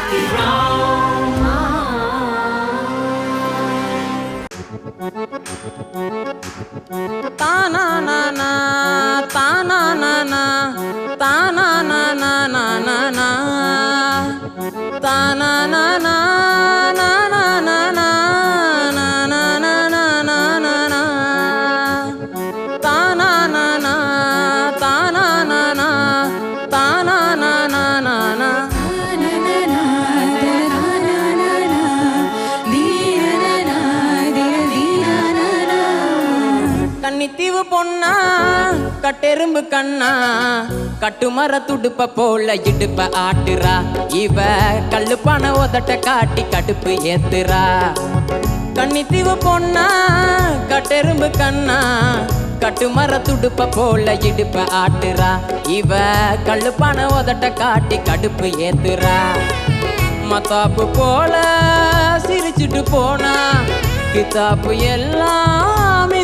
தானா கன்னித்தீவு பொண்ணா கட்டெரும்பு கண்ணா கட்டுமர துடுப்ப போல இடுப்ப ஆட்டுறா. இவ கல்லுப்பான உதட்ட காட்டி கடுப்பு ஏத்துறா. கன்னித்தீவு பொண்ணா கட்டெரும்பு கண்ணா கட்டுமர துடுப்ப போல இடுப்ப ஆட்டுறா. இவ கல்லுப்பான உதட்ட காட்டி கடுப்பு ஏத்துறா. மத்தாப்பு போல சிரிச்சுட்டு போனா கித்தாப்பு எல்லாமே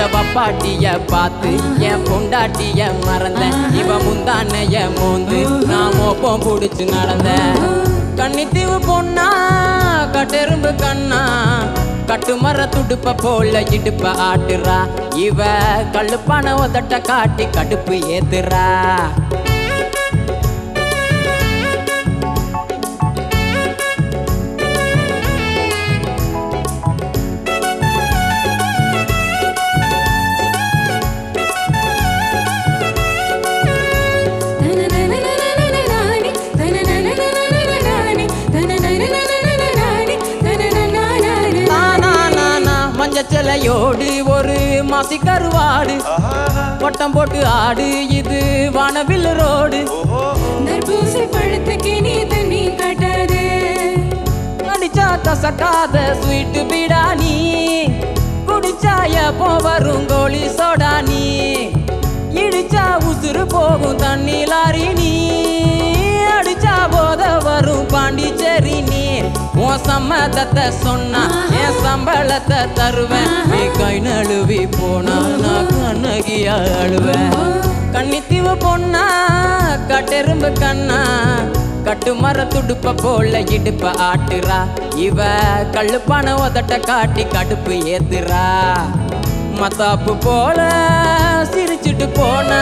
இந்த பாட்டிய பார்த்து என் பொண்டாட்டிய மறந்த இவ முந்தானைய மோந்து நான் மோப்பம் பிடிச்சு நடந்த. கன்னித்தீவு பொண்ணா கட்டெரும்பு கண்ணா கட்டுமர துடுப்ப போல இடுப்ப ஆட்டுறா. இவ கல்லுப்பான உதட்ட காட்டி கடுப்பு ஏத்துறா. மஞ்சச்சலையோடு ஒரு மாசி கருவாடு. வட்டம் போட்டு ஆடு இது வானவில் ரோடு. அடிச்சா தசக்காத ஸ்வீட்டு பிடானி குடிச்சாய போவரும் கோழி சோடா நீ இடிச்சா உசுறு போகும் தண்ணி லாரி சம்மதத்தை சொன்னா என் சம்பளத்தை தருவேன். நீ கை நழுவி போனா நான் கண்ணகியா அழுவேன். கன்னித்தீவு பொண்ணா கட்டெரும்பு கண்ணா கட்டுமர துடுப்ப போல இடுப்ப ஆட்டுறா. இவ கள்ளுப்பான உதட்ட காட்டி கடுப்பு ஏத்துறா. மத்தாப்பு போல சிரிச்சிட்டு போனா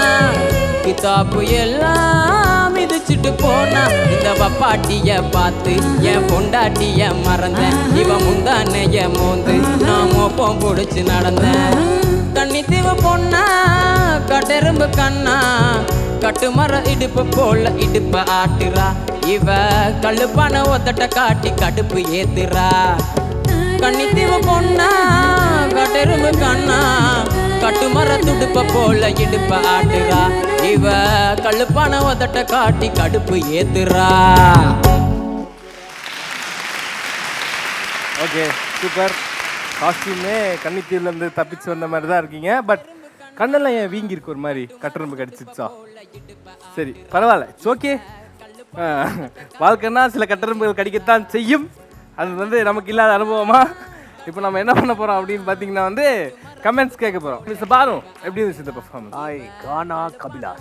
கித்தாப்பு எல்லாம் மிதிச்சிட்டு போனா இந்த வப்பாட்டிய பார்த்து என் பொண்டாட்டிய மறந்த இவ முந்தானைய மோந்து நான் மோப்பம் புடிச்சு நடந்தேன். தீவு பொண்ணா கட்டெரும்பு கண்ணா கட்டுமர இடுப்பு போல இடுப்ப ஆட்டுறா. இவ கழுப்பான ஒத்தட்ட காட்டி கடுப்பு ஏத்துறா. கண்ணி தீவு பொண்ணா கட்டெரும்பு கண்ணா கட்டுமர துடுப்ப போல இடுப்ப ஆட்டுறா. இவ கழுப்பான உதட்ட காட்டி கடுப்பு ஏத்துறா. Okay super. காஸ்டியூமே கன்னித்தீவுலேருந்து தப்பிச்சு வந்த மாதிரி தான் இருக்கீங்க. பட் கண்ணெல்லாம் ஏன் வீங்கியிருக்கு ஒரு மாதிரி? கட்டெரும்பு கடிச்சிச்சா சரி பரவாயில்ல. இட்ஸ் ஓகே வாழ்க்கைன்னா சில கட்டெரும்புகள் கடிக்கத்தான் செய்யும். அது வந்து நமக்கு இல்லாத அனுபவமா? இப்போ நம்ம என்ன பண்ண போகிறோம் அப்படின்னு பார்த்தீங்கன்னா வந்து கமெண்ட்ஸ் கேட்க போகிறோம் மிஸ் பானு எப்படி இருந்துச்சு இந்த பர்ஃபார்மன்ஸ் ஹாய் கானா கபிலா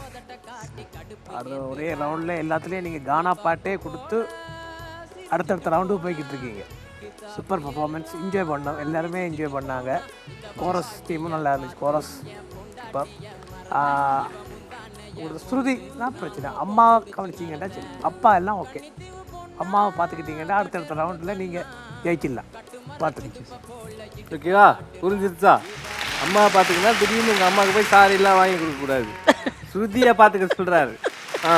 அது ஒரே ரவுண்டில் எல்லாத்துலேயும் நீங்கள் கானா பாட்டே கொடுத்து அடுத்தடுத்த ரவுண்டு போய்கிட்டு இருக்கீங்க. சூப்பர் பர்ஃபார்மன்ஸ் என்ஜாய் பண்ணோம். எல்லாருமே என்ஜாய் பண்ணாங்க. கோரஸ் டீமும் நல்லா இருந்துச்சு. கோரஸ் இப்போ ஒரு ஸ்ருதி தான் பிரச்சனை? அம்மா கவனிச்சிங்கன்னா சரி. அப்பா எல்லாம் ஓகே அம்மாவை பார்த்துக்கிட்டிங்கன்னா அடுத்தடுத்த ரவுண்டில் நீங்கள் ஜெயிச்சிடலாம். பார்த்துக்கிச்சு. ஓகேவா? புரிஞ்சிருச்சா? அம்மா பார்த்துக்கினா திடீர்னு உங்கள் அம்மாவுக்கு போய் சாரி எல்லாம் வாங்கி கொடுக்கக்கூடாது. ஸ்ருதியை பார்த்துக்க சொல்கிறாரு ஆ.